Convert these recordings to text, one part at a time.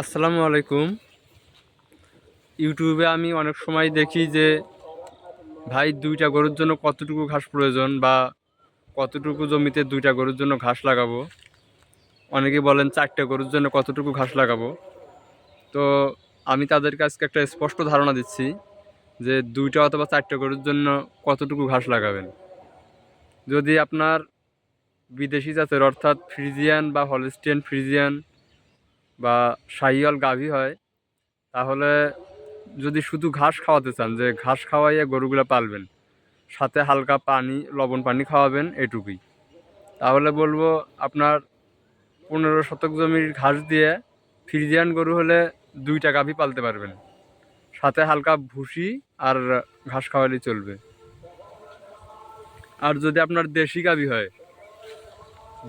আসসালামু আলাইকুম। ইউটিউবে আমি অনেক সময় দেখি যে, ভাই দুইটা গরুর জন্য কতটুকু ঘাস প্রয়োজন বা কতটুকু জমিতে দুইটা গরুর জন্য ঘাস লাগাবো? অনেকে বলেন চারটে গরুর জন্য কতটুকু ঘাস লাগাবো? তো আমি তাদের আজকে একটা স্পষ্ট ধারণা দিচ্ছি যে, দুইটা অথবা চারটে গরুর জন্য কতটুকু ঘাস লাগাবেন। যদি আপনার বিদেশি জাতের অর্থাৎ ফ্রিজিয়ান বা হলিস্টিয়ান ফ্রিজিয়ান বা শাহিওয়াল গাভী হয়, তাহলে যদি শুধু ঘাস খাওয়াতে চান, যে ঘাস খাওয়াইয়ে গরুগুলো পালবেন, সাথে হালকা পানি, লবণ পানি খাওয়াবেন এটুকুই। তাহলে বলব আপনার পনেরো শতক জমির ঘাস দিয়ে ফ্রিজিয়ান গরু হলে দুইটা গাভী পালতে পারবেন। সাথে হালকা ভুসি আর ঘাস খাওয়ালেই চলবে। আর যদি আপনার দেশি গাভী হয়,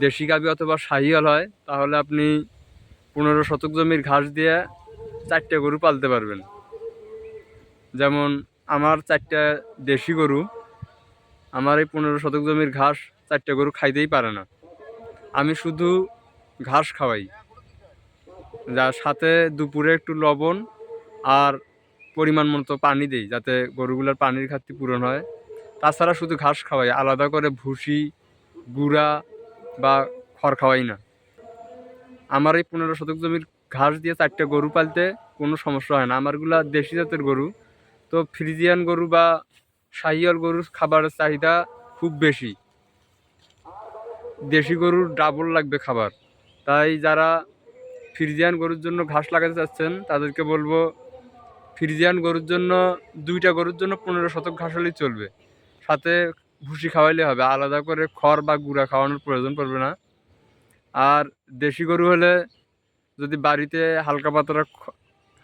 দেশি গাভী অথবা শাহিওয়াল হয়, তাহলে আপনি পনেরো শতক জমির ঘাস দিয়ে চারটে গরু পালতে পারবেন। যেমন আমার চারটে দেশি গরু, আমার এই পনেরো শতক জমির ঘাস চারটে গরু খাইতেই পারে না। আমি শুধু ঘাস খাওয়াই যার সাথে দুপুরে একটু লবণ আর পরিমাণ মতো পানি দিই, যাতে গরুগুলোর পানির ঘাটতি পূরণ হয়। তাছাড়া শুধু ঘাস খাওয়াই, আলাদা করে ভুসি, গুঁড়া বা খড় খাওয়াই না। আমার এই পনেরো শতক জমির ঘাস দিয়ে চারটে গরু পালতে কোনো সমস্যা হয় না। আমারগুলা দেশি জাতের গরু। তো ফ্রিজিয়ান গরু বা শাহিয়াল গরুর খাবারের চাহিদা খুব বেশি। দেশি গরুর ডাবল লাগবে খাবার। তাই যারা ফ্রিজিয়ান গরুর জন্য ঘাস লাগাতে চাচ্ছেন, তাদেরকে বলব ফ্রিজিয়ান গরুর জন্য, দুইটা গরুর জন্য পনেরো শতক ঘাস হলেই চলবে। সাথে ভুসি খাওয়াইলে হবে। আলাদা করে খড় বা গুঁড়া খাওয়ানোর প্রয়োজন পড়বে না। আর দেশি গরু হলে যদি বাড়িতে হালকা পাতলা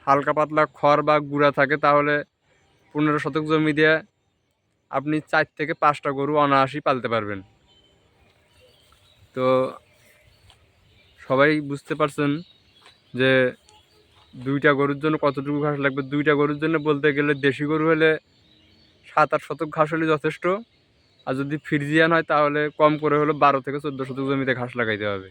হালকা পাতলা খড় বা গুঁড়া থাকে, তাহলে পনেরো শতক জমি দিয়ে আপনি চার থেকে পাঁচটা গরু অনায়াসই পালতে পারবেন। তো সবাই বুঝতে পারছেন যে দুইটা গরুর জন্য কতটুকু ঘাস লাগবে? দুইটা গরুর জন্য বলতে গেলে দেশি গরু হলে সাত আট শতক ঘাস হলে যথেষ্ট। আর যদি ফ্রিজিয়ান হয় তাহলে কম করে হলো বারো থেকে চোদ্দ শতক জমিতে ঘাস লাগাইতে হবে।